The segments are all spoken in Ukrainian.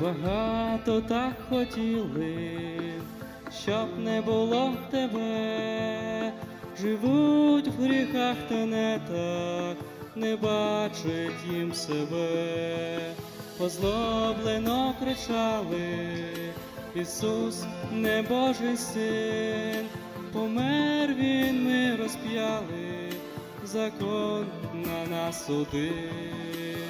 Багато так хотіли, щоб не було в тебе, живуть в гріхах та нетах, не бачить їм себе, позлоблено кричали, Ісус, не Божий син, помер він, ми розп'яли, закон на нас один.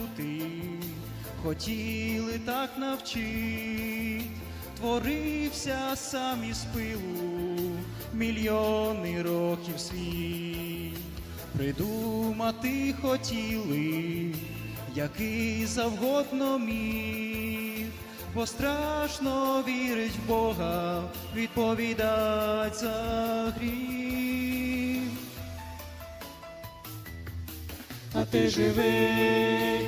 хотіли так навчить, творився сам із пилу мільйони років світ. Придумати хотіли, який завгодно міг, бо страшно вірить в Бога, відповідать за гріх. а ти живий,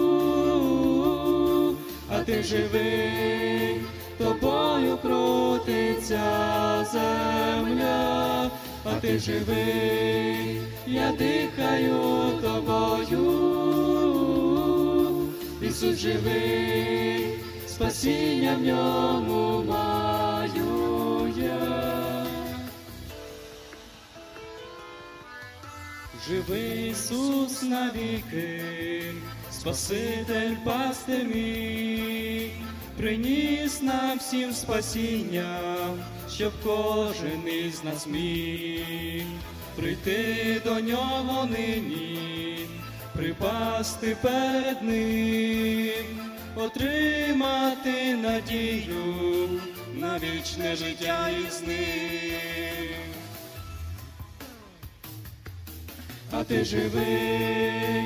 ти живий, тобою крутиться земля, а ти живий, я дихаю тобою, Ісус живий, спасіння в ньому маю я. Живий Ісус навіки, Спаситель пастир мій, приніс нам всім спасіння, щоб кожен із нас міг прийти до нього нині, припасти перед ним, отримати надію на вічне життя із ним. а ти живий,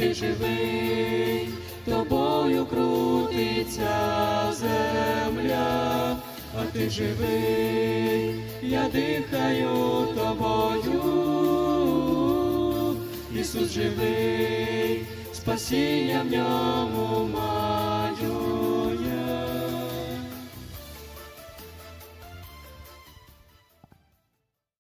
ти живий, тобою крутиться земля, а ти живий, я дихаю тобою, Ісус живий, спасіння в ньому маю.